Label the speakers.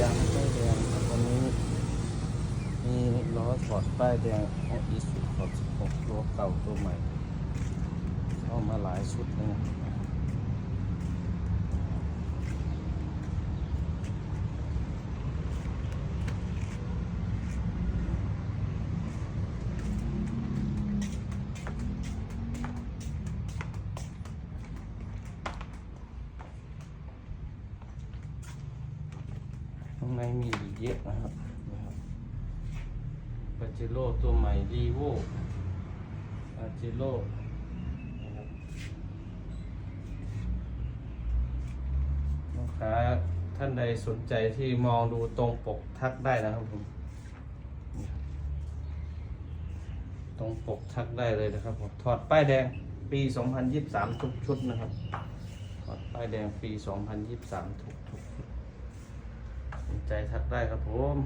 Speaker 1: ยางป้ายแดงครัวันนี้ มีล้อถอดป้ายแดงของอีสุขอบ16ตัวเก่าตัวใหม่ เข้ามาหลายชุดเลย ข้างในมีอีกเยอะนะครับนะครับปาเจโร่ตัวใหม่รีโวปาเจโร่นะครับลูกค้าท่านใดสนใจที่มองดูตรงปกทักได้นะครับผมตรงปกทักได้เลยนะครับผมถอดป้ายแดงปี 2023 ทุกชุดนะครับถอดป้ายแดงปี 2023 ทุกชุด ใจทักได้ครับผม